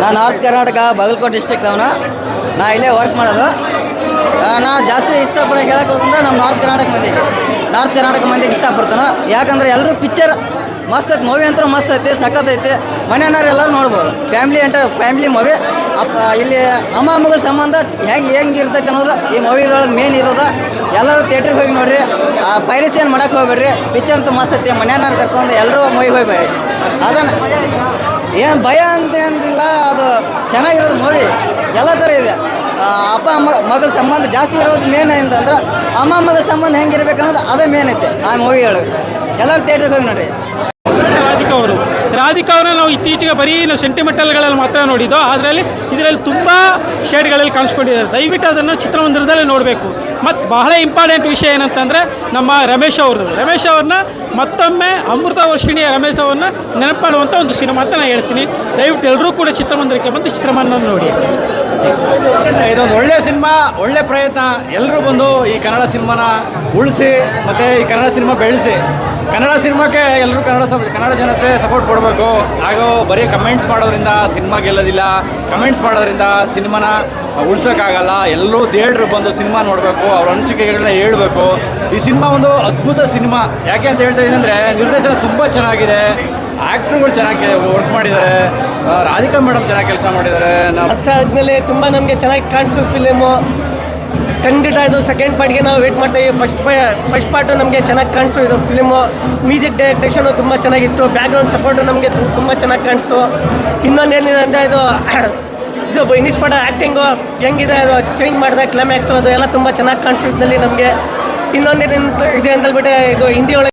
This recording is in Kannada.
ನಾನು ನಾರ್ತ್ ಕರ್ನಾಟಕ ಬಾಗಲಕೋಟೆ ಡಿಸ್ಟಿಕ್ ಅವನ. ನಾ ಇಲ್ಲೇ ವರ್ಕ್ ಮಾಡೋದು. ನಾನು ಜಾಸ್ತಿ ಇಷ್ಟಪಡೋ ಹೇಳಕ್ಕೆ ಹೋದಂದ್ರೆ ನಮ್ಮ ನಾರ್ತ್ ಕರ್ನಾಟಕ ಮಂದಿಗೆ. ನಾರ್ತ್ ಕರ್ನಾಟಕ ಮಂದಿಗೆ ಇಷ್ಟಪಡ್ತಾನೆ. ಯಾಕಂದ್ರೆ ಎಲ್ಲರೂ ಪಿಕ್ಚರ್ ಮಸ್ತ್ ಐತೆ ಮೂವಿ ಅಂತೂ ಮಸ್ತ್ ಐತೆ, ಸಖತ್ ಐತೆ. ಮನೆಯವ್ರು ಎಲ್ಲರೂ ನೋಡ್ಬೋದು. ಫ್ಯಾಮ್ಲಿ ಅಂತ ಫ್ಯಾಮ್ಲಿ ಮೂವಿ ಅಪ್ಪ ಇಲ್ಲಿ ಅಮ್ಮ ಮಗಳ ಸಂಬಂಧ ಹೆಂಗೆ ಹೆಂಗೆ ಇರ್ತೈತೆ ಅನ್ನೋದು ಈ ಮೂವಿದೊಳಗೆ ಮೇನ್ ಇರೋದು. ಎಲ್ಲರೂ ಥಿಯೇಟ್ರಿಗೆ ಹೋಗಿ ನೋಡ್ರಿ. ಆ ಪೈರಸ್ ಏನು ಮಾಡಕ್ಕೆ ಹೋಗ್ಬೇಡ್ರಿ. ಪಿಕ್ಚರ್ ಅಂತೂ ಮಸ್ತ್ ಐತೆ. ಮನೆಯವ್ರು ಕರ್ಕೊಂಡು ಎಲ್ಲರೂ ಮೂವಿಗೆ ಹೋಗಿ ಬರ್ರಿ ಅದನ್ನು ಏನು ಭಯ ಅಂತ ಏನಿಲ್ಲ ಅದು ಚೆನ್ನಾಗಿರೋದು ನೋಡಿ. ಎಲ್ಲ ಥರ ಇದೆ. ಅಪ್ಪ, ಅಮ್ಮ, ಮಗಳ ಸಂಬಂಧ ಜಾಸ್ತಿ ಇರೋದು ಮೇನ್ ಅಂತಂದ್ರೆ ಅಮ್ಮ, ಮಗಳ ಸಂಬಂಧ ಹೆಂಗಿರ್ಬೇಕು ಅನ್ನೋದು ಅದೇ ಮೇನ್ ಐತೆ ಆ ಮೂವಿ ಹೇಳೋದು ಎಲ್ಲರೂ ಥಿಯೇಟ್ರಿಗೆ ಹೋಗಿ ಅವರು ರಾಧಿಕಾ ಅವರನ್ನ ನಾವು ಇತ್ತೀಚೆಗೆ ಬರೀ ನಾವು ಸೆಂಟಿಮೆಂಟಲ್ಗಳಲ್ಲಿ ಮಾತ್ರ ನೋಡಿದ್ದು ಅದರಲ್ಲಿ ಇದರಲ್ಲಿ ತುಂಬ ಶೇಡ್ಗಳಲ್ಲಿ ಕಾಣಿಸ್ಕೊಂಡಿದ್ದಾರೆ. ದಯವಿಟ್ಟು ಅದನ್ನು ಚಿತ್ರಮಂದಿರದಲ್ಲಿ ನೋಡಬೇಕು. ಮತ್ತು ಬಹಳ ಇಂಪಾರ್ಟೆಂಟ್ ವಿಷಯ ಏನಂತಂದರೆ ನಮ್ಮ ರಮೇಶ್ ಅವ್ರದ್ದು. ರಮೇಶ್ ಅವ್ರನ್ನ ಮತ್ತೊಮ್ಮೆ ಅಮೃತ ವರ್ಷಿಣಿಯ ರಮೇಶ್ ಅವ್ರನ್ನ ನೆನಪು ಮಾಡುವಂಥ ಒಂದು ಸಿನಿಮಾ ಅಂತ ನಾನು ಹೇಳ್ತೀನಿ. ದಯವಿಟ್ಟು ಎಲ್ಲರೂ ಕೂಡ ಚಿತ್ರಮಂದಿರಕ್ಕೆ ಬಂದು ಚಿತ್ರಮಂದಿರ ನೋಡಿ ಇದೊಂದು ಒಳ್ಳೆ ಸಿನಿಮಾ, ಒಳ್ಳೆ ಪ್ರಯತ್ನ. ಎಲ್ಲರೂ ಬಂದು ಈ ಕನ್ನಡ ಸಿನಿಮಾನ ಉಳಿಸಿ, ಮತ್ತು ಈ ಕನ್ನಡ ಸಿನಿಮಾ ಬೆಳೆಸಿ. ಕನ್ನಡ ಸಿನಿಮಾಕ್ಕೆ ಎಲ್ಲರೂ ಕನ್ನಡ ಕನ್ನಡ ಜನತೆ ಸಪೋರ್ಟ್ ಕೊಡಬೇಕು. ಹಾಗೂ ಬರೀ ಕಮೆಂಟ್ಸ್ ಮಾಡೋದ್ರಿಂದ ಸಿನಿಮಾ ಗೆಲ್ಲೋದಿಲ್ಲ. ಕಮೆಂಟ್ಸ್ ಮಾಡೋದ್ರಿಂದ ಸಿನಿಮಾನ ಉಳಿಸೋಕ್ಕಾಗಲ್ಲ. ಎಲ್ಲರೂ ಥಿಯೇಟ್ರ್ ಬಂದು ಸಿನಿಮಾ ನೋಡಬೇಕು. ಅವ್ರ ಅನಿಸಿಕೆಗಳನ್ನ ಹೇಳಬೇಕು. ಈ ಸಿನಿಮಾ ಒಂದು ಅದ್ಭುತ ಸಿನಿಮಾ. ಯಾಕೆ ಅಂತ ಹೇಳ್ತಾ ಇದ್ದೀನಿ ಅಂದರೆ ನಿರ್ದೇಶನ ತುಂಬ ಚೆನ್ನಾಗಿದೆ. ಆ್ಯಕ್ಟ್ರುಗಳು ಚೆನ್ನಾಗಿ ವರ್ಕ್ ಮಾಡಿದ್ದಾರೆ. ರಾಧಿಕಾ ಮೇಡಮ್ ಚೆನ್ನಾಗಿ ಕೆಲಸ ಮಾಡಿದ್ದಾರೆ. ನಾವು ಆದಮೇಲೆ ತುಂಬ ನಮಗೆ ಚೆನ್ನಾಗಿ ಕಾಣಿಸ್ತು ಫಿಲಿಮು ಖಂಡಿತ ಇದು ಸೆಕೆಂಡ್ ಪಾರ್ಟ್ಗೆ ನಾವು ವೇಟ್ ಮಾಡ್ತಾ ಇದ್ದೀವಿ ಫಸ್ಟ್ ಫಸ್ಟ್ ಪಾರ್ಟು ನಮಗೆ ಚೆನ್ನಾಗಿ ಕಾಣಿಸ್ತು ಇದು ಫಿಲಿಮು ಮ್ಯೂಸಿಕ್ ಡೈರೆಕ್ಷನು ತುಂಬ ಚೆನ್ನಾಗಿತ್ತು. ಬ್ಯಾಕ್ಗ್ರೌಂಡ್ ಸಪೋರ್ಟು ನಮಗೆ ತುಂಬ ಚೆನ್ನಾಗಿ ಕಾಣಿಸ್ತು. ಇನ್ನೊಂದು ಏನಿದೆ ಅಂದರೆ ಇದು ಇದು ಇನಿಸ್ಪಟ ಆ್ಯಕ್ಟಿಂಗು ಹೆಂಗಿದೆ, ಅದು ಚೇಂಜ್ ಮಾಡಿದೆ ಕ್ಲೈಮ್ಯಾಕ್ಸು ಅದು ಎಲ್ಲ ತುಂಬ ಚೆನ್ನಾಗಿ ಕಾಣಿಸ್ತು ಇದರಲ್ಲಿ ನಮಗೆ. ಇನ್ನೊಂದು ಇದೆ ಅಂತ ಹೇಳ್ಬಿಟ್ಟು ಇದು ಹಿಂದಿ ಒಳಗೆ